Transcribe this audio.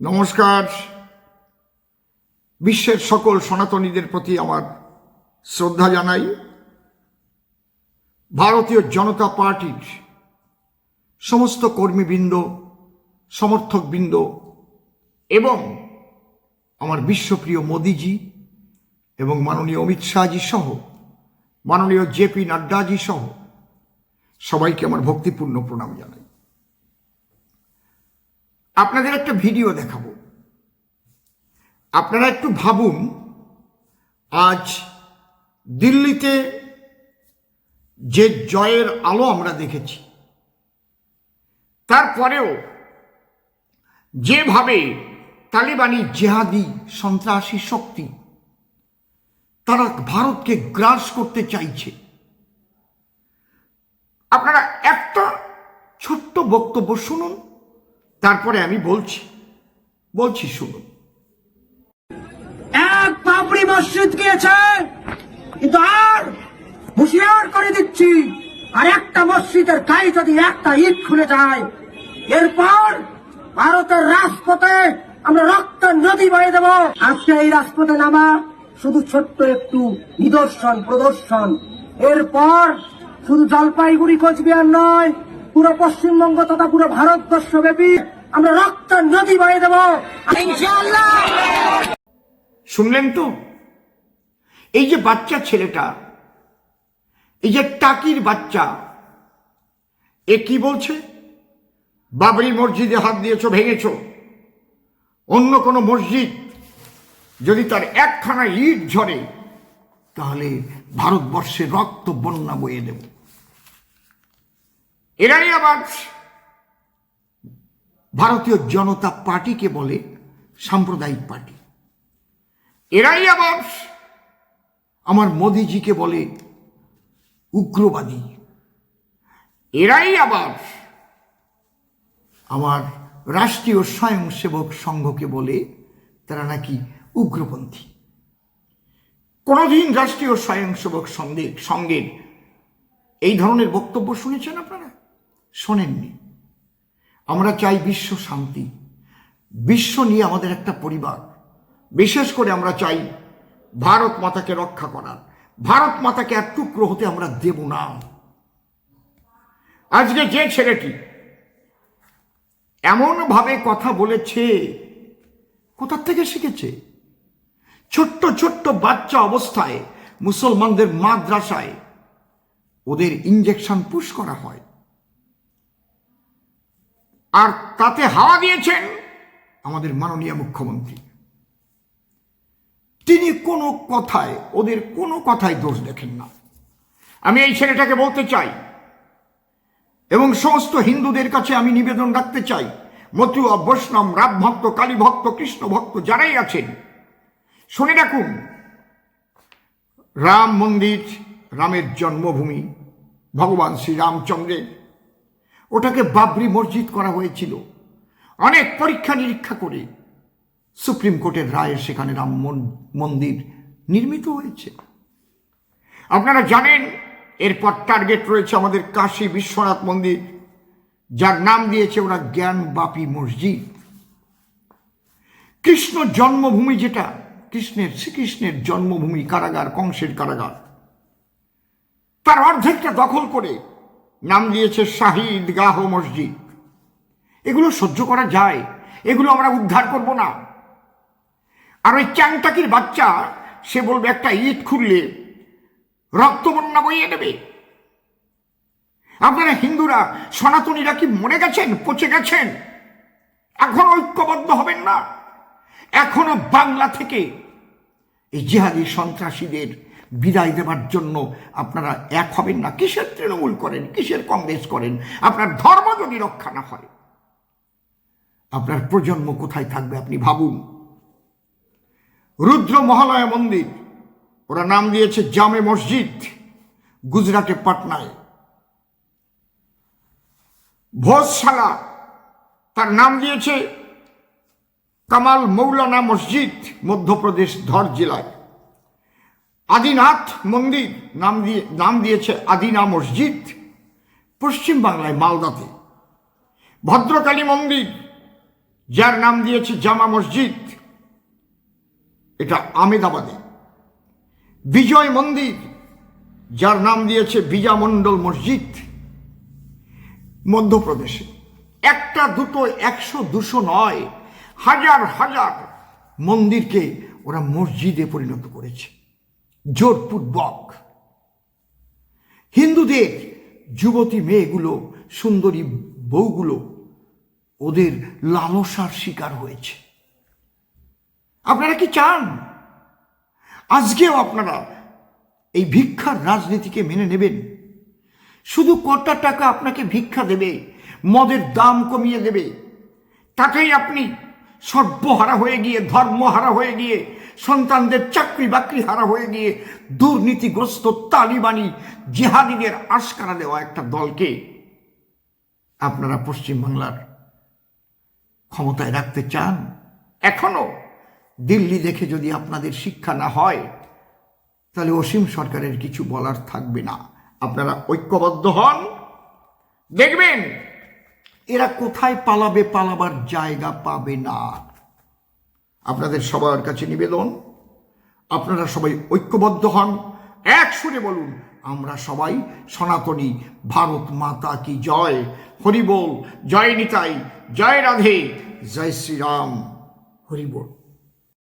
নমস্কার। বিশ্বের সকল সনাতনীদের প্রতি আমার শ্রদ্ধা জানাই। ভারতীয় জনতা পার্টির সমস্ত কর্মীবৃন্দ, সমর্থকবৃন্দ এবং আমার বিশ্বপ্রিয় মোদিজি এবং মাননীয় অমিত শাহজি সহ, মাননীয় জেপি নাড্ডাজি সহ সবাইকে আমার ভক্তিপূর্ণ প্রণাম জানাই। আপনাদের একটা ভিডিও দেখাবো। আপনারা একটু ভাবুন, আজ দিল্লিতে যে জয়ের আলো আমরা দেখেছি, তারপরেও যেভাবে তালিবানি জেহাদি সন্ত্রাসী শক্তি তারা ভারতকে গ্রাস করতে চাইছে, আপনারা একটা ছোট্ট বক্তব্য শুনুন। তারপরে আমি বলছি বলছি শুনুন। এক পাপড়ি মসজিদ গিয়েছে, কিন্তু আর হুঁশিয়ার করে দিচ্ছি, আর একটা মসজিদের গায়ে যদি একটা ইট খুলে যায়, এরপর ভারতের রাজপথে আমরা রক্ত নদী বয়ে দেব। আজকে এই রাজপথে নামা, শুধু ছোট্ট একটু নিদর্শন, প্রদর্শন। এরপর শুধু জলপাইগুড়ি কোচবিহার নয়, পুরো পশ্চিমবঙ্গ তথা পুরো ভারতবর্ষ ব্যাপী আমরা রক্ত নদী বয়ে দেব। শুনলেন তো? এই যে বাচ্চা ছেলেটা, এই যে টাকির বাচ্চা, এ কি বলছে? বাবরি মসজিদে হাত দিয়েছ, ভেঙেছ। অন্য কোনো মসজিদ যদি তার একখানা ইট ঝরে, তাহলে ভারতবর্ষে রক্ত বন্যা বয়ে দেব। এরাই আবার ভারতীয় জনতা পার্টিকে বলে সাম্প্রদায়িক পার্টি। এরাই আবার আমার মোদিজিকে বলে উগ্রবাদী। এরাই আবার আমার রাষ্ট্রীয় স্বয়ংসেবক সংঘকে বলে তারা নাকি উগ্রপন্থী। কোনোদিন রাষ্ট্রীয় স্বয়ংসেবক সঙ্গে সঙ্গের এই ধরনের বক্তব্য শুনেছেন আপনারা? শোনেননি। আমরা চাই বিশ্ব শান্তি। বিশ্ব নিয়ে আমাদের একটা পরিবার। বিশেষ করে আমরা চাই ভারত মাতাকে রক্ষা করার। ভারত মাতাকে এক টুকরো হতে আমরা দেব না। আজকে যে ছেলেটি এমনভাবে কথা বলেছে কোথার থেকে শিখেছে? ছোট্ট ছোট্ট বাচ্চা অবস্থায় মুসলমানদের মাদ্রাসায় ওদের ইঞ্জেকশন পুশ করা হয়। আর তাতে হাওয়া দিয়েছেন আমাদের মাননীয় মুখ্যমন্ত্রী। তিনি কোনো কথায়, ওদের কোনো কথায় দোষ দেখেন না। আমি এই ছেলেটাকে বলতে চাই, এবং সমস্ত হিন্দুদের কাছে আমি নিবেদন রাখতে চাই মতুয়া বৈষ্ণব, রাম ভক্ত, কালী ভক্ত, কৃষ্ণ ভক্ত যারাই আছেন, শুনে রাখুন, রাম মন্দির, রামের জন্মভূমি, ভগবান শ্রীরামচন্দ্রের ওটাকে বাবরি মসজিদ করা হয়েছিল। অনেক পরীক্ষা নিরীক্ষা করে সুপ্রিম কোর্টের রায়ে সেখানে রাম মন- মন্দির নির্মিত হয়েছে। আপনারা জানেন, এরপর টার্গেট রয়েছে আমাদের কাশী বিশ্বনাথ মন্দির, যার নাম দিয়েছে ওরা জ্ঞান বাপি মসজিদ। কৃষ্ণ জন্মভূমি যেটা, কৃষ্ণের, শ্রীকৃষ্ণের জন্মভূমি কারাগার, কংসের কারাগার, তার অর্ধেকটা দখল করে নাম দিয়েছে শাহিদ গাহ মসজিদ। এগুলো সহ্য করা যায়, এগুলো আমরা উদ্ধার করব না। আর ওই চ্যাংটাকির বাচ্চা, সে বলবে, একটা ইট খুললে রক্তবন্যা বইয়ে দেবে। আপনারা হিন্দুরা, সনাতনীরা কি মরে গেছেন, পচে গেছেন? এখন ঐক্যবদ্ধ হবেন না। এখনও বাংলা থেকে এই জিহাদি সন্ত্রাসীদের বিদায় দেবার জন্য আপনারা এক হবেন না। কিসের তৃণমূল করেন? কিসের কংগ্রেস করেন? আপনার ধর্ম যদি রক্ষা না হয়, আপনার প্রজন্ম কোথায় থাকবে আপনি ভাবুন। রুদ্র মহালয়া মন্দির, ওরা নাম দিয়েছে জামে মসজিদ, গুজরাটে পাটনায়। ভোজশালা, তার নাম দিয়েছে কামাল মৌলানা মসজিদ, মধ্যপ্রদেশ ধর জেলায়। আদিনাথ মন্দির নাম দিয়ে, নাম দিয়েছে আদিনা মসজিদ, পশ্চিম বাংলায় মালদাতে। ভদ্রকালী মন্দির, যার নাম দিয়েছে জামা মসজিদ, এটা আমেদাবাদে বিজয় মন্দির, যার নাম দিয়েছে বিজামণ্ডল মসজিদ, মধ্যপ্রদেশে। একটা দুটো একশো দুশো নয়, হাজার হাজার মন্দিরকে ওরা মসজিদে পরিণত করেছে। জোরপূর্বক। হিন্দুদের, যুবতী মেয়েগুলো, সুন্দরী বউগুলো, ওদের লালসার শিকার হয়েছে। আপনারা কি চান? আজকেও আপনারা এই ভিক্ষার রাজনীতিকে মেনে নেবেন। শুধু কটা টাকা আপনাকে ভিক্ষা দেবে, মদের দাম কমিয়ে দেবে তাতেই আপনি সর্বহারা হয়ে গিয়ে, ধর্মহারা হয়ে গিয়ে সন্তানদের চাকরি বাকরি হারা হয়ে গিয়ে দুর্নীতিগ্রস্ত তালিবানি জেহাদিদের আশকারা দেওয়া একটা দলকে আপনারা পশ্চিমবাংলার ক্ষমতায় রাখতে চান? এখনও? দিল্লি দেখে যদি আপনাদের শিক্ষা না হয়, তাহলে অসীম সরকারের কিছু বলার থাকবে না। আপনারা ঐক্যবদ্ধ হন। দেখবেন, এরা কোথায় পালাবে, পালাবার জায়গা পাবে না। আপনাদের সবার কাছে নিবেদন, আপনারা সবাই ঐক্যবদ্ধ হন, এক সুরে বলুন, আমরা সবাই সনাতনী ভারত মাতা কি জয়? হরিবোল, জয় নিতাই, জয় রাধে, জয় শ্রীরাম, হরিবোল।